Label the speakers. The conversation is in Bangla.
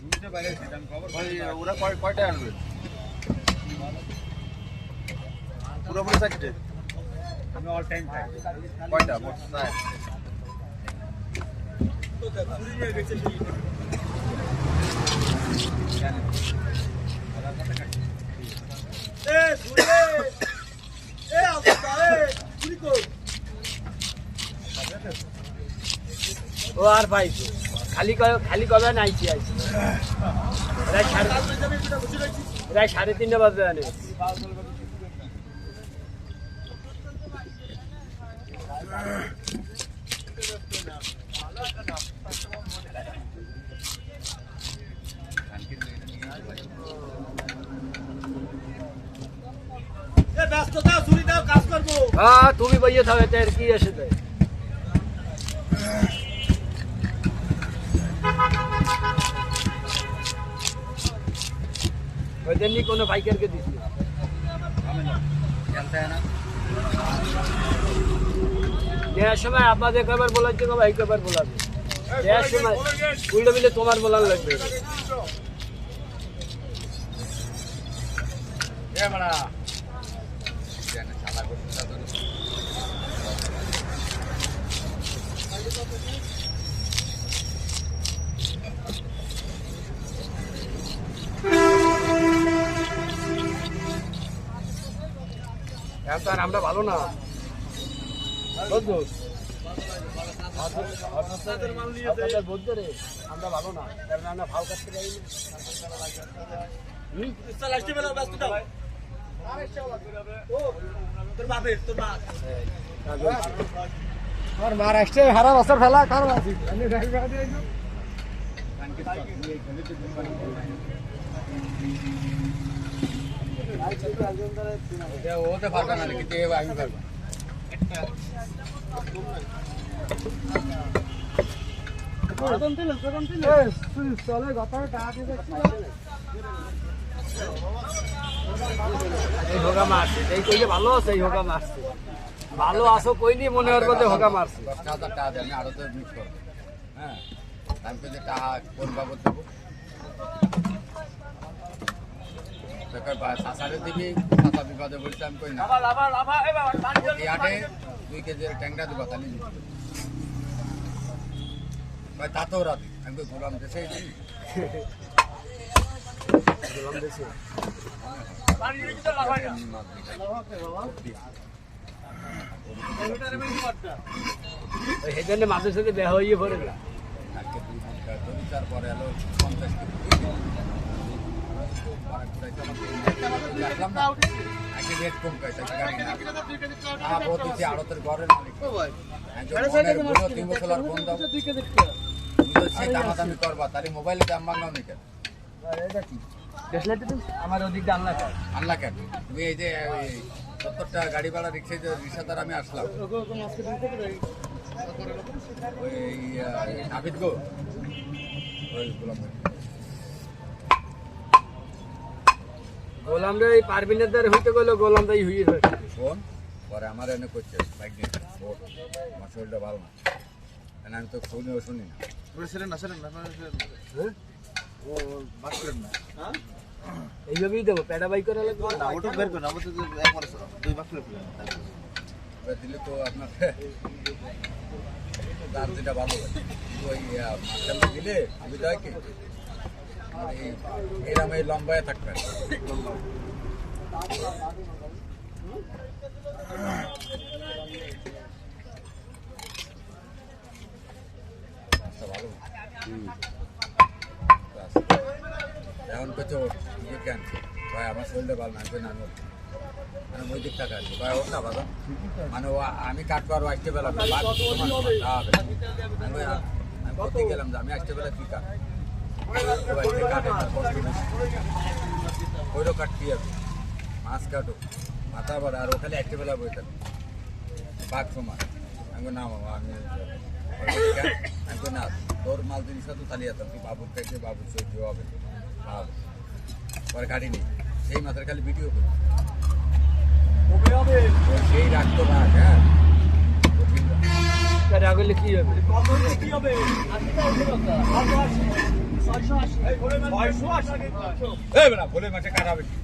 Speaker 1: ভাই কয়টা আনবে পুরোপুরি চারটে
Speaker 2: আমি অল টাইম
Speaker 1: কয়টা? মোট চার
Speaker 3: ও আর পাইছে। খালি খালি কবে নাইছি আইছি প্রায় সাড়ে প্রায় সাড়ে তিনটে বাজে জানে হ্যাঁ তুমি বইয়ে থাকবে তাই আর কি এসে তাই? জন্যই কোনো বাইকারকে দিছি দেওয়ার সময় আপনাদের কবার বলাচ্ছে কবার এই কবার বলাবে। দেওয়ার সময় উল্টো মিলে তোমার বলার লাগবে। এখন তো আর আমরা ভালো না। আমরা ভালো না। কারণ আমরা পারি?
Speaker 4: আর মহারাষ্ট্রে হারা বছর ফেলা কারও আছে
Speaker 1: ওতে পারবে না কিন্তু আমি পারব
Speaker 3: ভালো আছে এই হোগা মারছে ভালো আছো কইনি মনে হওয়ার কথা হোগা মারছে।
Speaker 1: দশটা হাজার টাকা দেয় আরও তো মিস করব হ্যাঁ কোন বাবদ দেবো শাসারে দিবি শাসা বিবাদে বলছে আমি কই না। আটে দুই ট্যাংরা দিবা তাহলে দিবি ভাই তাতেও রাত আমি তো ঘুরলাম দেশে
Speaker 3: বললাম দেশে। ওই সেই মাঝে সাথে বেহ হয়ে পড়ে না।
Speaker 1: তারপরে এলো পঞ্চাশ কেজি। মোবাইলে দাম বাংলাও নি কেন
Speaker 3: আমার ওদিক দিয়ে আল্লাহ।
Speaker 1: আনলা কেন তুমি এই যে গাড়ি ভাড়া রিক্সা রিক্সা দ্বারা আমি আসলাম ওই নাবিদ গো ওই গোলাম
Speaker 3: গোলাম রে এই পারবিনের দ্বারা হইতে গেলে গোলাম দাই হইয়ে যায়।
Speaker 1: ফোন? পরে আমার এনে করছে বাইক নিয়ে আমার শরীরটা ভালো না। কেন আমি তো শুনিও শুনি না।
Speaker 2: ছিলেন না ছিলেন না
Speaker 3: হ্যাঁ?
Speaker 2: ও বাস করেন না?
Speaker 3: এইভাবেই দেবো প্যাডা বাই করে লাগবে।
Speaker 2: না ওটা বের করেন আমাদের তো একবার দুই বাস করে ফেলেন
Speaker 1: দিলে তো আপনার তার যেটা ভালো হয়। ওই দিলে সুবিধা কি? এরম এই লম্বায় থাকবে। এখন ইয়ে কেন? ভাই, আমার শরীরটা ভালো না আমি। মানে ওই দিক টাকা আছে। ভাই, ওঠ না, বাবা। মানে আমি কাটবো আর আসতে বেলা আমি গেলাম যে আমি কাট ওইরও কাটতি আর মাছ কাটো মাথা বাড়া আর ওখানে একটা বেলা বই থাকে বাঘ সমান আমি না মামা আমি? আমি না তোর মাল জিনিস তো তালিয়ে যেতাম তুই বাবুর কাছে বাবুর সহ্য হবে খাওয়াবে পরে গাড়ি নেই সেই মাথার খালি ভিডিও করি সেই রাখতো না হ্যাঁ রাগ।
Speaker 3: রাগলে কি হবে
Speaker 1: এই বেটা ভোলে মাঠে কাটা বেশি